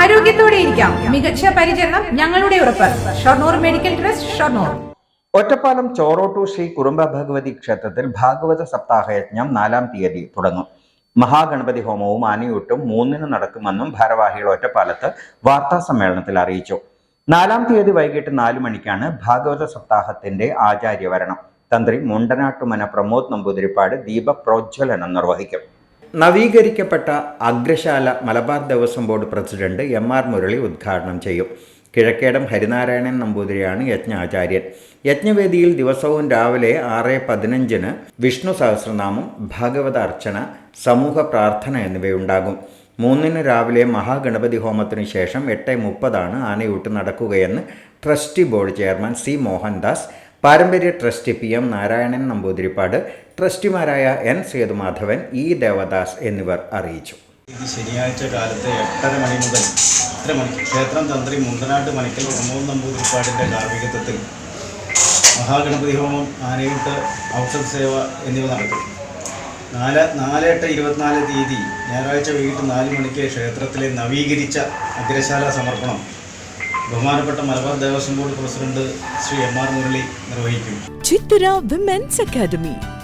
ആരോഗ്യത്തോടെ ഇരിക്കാം മികച്ച പരിചരണം ഞങ്ങളുടെ ഉറപ്പ്. Shoranur medical trust Shoranur. Ottapalam ചോറോട്ടു Shri Kurumba Bhagavathi ക്ഷേത്രത്തിൽ ഭാഗവത സപ്താഹയജ്ഞം നാലാം തീയതി തുടങ്ങും. മഹാഗണപതി ഹോമവും ആനയൂട്ടും മൂന്നിന് നടക്കുമെന്നും ഭാരവാഹികൾ ഒറ്റപ്പാലത്ത് വാർത്താ സമ്മേളനത്തിൽ അറിയിച്ചു. നാലാം തീയതി വൈകിട്ട് നാലു മണിക്കാണ് ഭാഗവത സപ്താഹത്തിന്റെ ആചാര്യവരണം. തന്ത്രി മുണ്ടനാട്ടുമന പ്രമോദ് നമ്പൂതിരിപ്പാട് ദീപപ്രോജ്വലനം നിർവഹിക്കും. നവീകരിക്കപ്പെട്ട അഗ്രശാല Malabar Devaswom board president M R Murali ഉദ്ഘാടനം ചെയ്യും. കിഴക്കേടം ഹരിനാരായണൻ നമ്പൂതിരിയാണ് യജ്ഞാചാര്യൻ. യജ്ഞവേദിയിൽ ദിവസവും രാവിലെ ആറ് പതിനഞ്ചിന് വിഷ്ണു സഹസ്രനാമം ഭാഗവത അർച്ചന സമൂഹ പ്രാർത്ഥന എന്നിവയുണ്ടാകും. മൂന്നിന് രാവിലെ മഹാഗണപതി ഹോമത്തിനു ശേഷം എട്ട് മുപ്പതാണ് ആനയൂട്ട് നടക്കുകയെന്ന് trustee board chairman C Mohandas പാരമ്പര്യ trustee P M Narayanan Namboodiripad ട്രസ്റ്റിമാരായ N Sethumadhavan E Devadas എന്നിവർ അറിയിച്ചു. ഇത് ശനിയാഴ്ച കാലത്ത് എട്ടര മണി മുതൽ എത്ര മണിക്ക് ക്ഷേത്രം തന്ത്രി മുണ്ടനാട്ട് മണിക്കൽ പ്രമോദ് നമ്പൂതിരിപ്പാടിന്റെ കാർമ്മികത്വത്തിൽ മഹാഗണപതി ഹോമം ആനയൂട്ട് ഔഷധ സേവ എന്നിവ നടക്കും നാല് നാല് എട്ട് ഇരുപത്തിനാല് തീയതി ഞായറാഴ്ച വൈകിട്ട് നാല് മണിക്ക് ക്ഷേത്രത്തിലെ നവീകരിച്ച അഗ്രശാല സമർപ്പണം ബഹുമാനപ്പെട്ട Malabar Devaswom board president Shri M R Murali നിർവഹിക്കും. Chithura women's academy.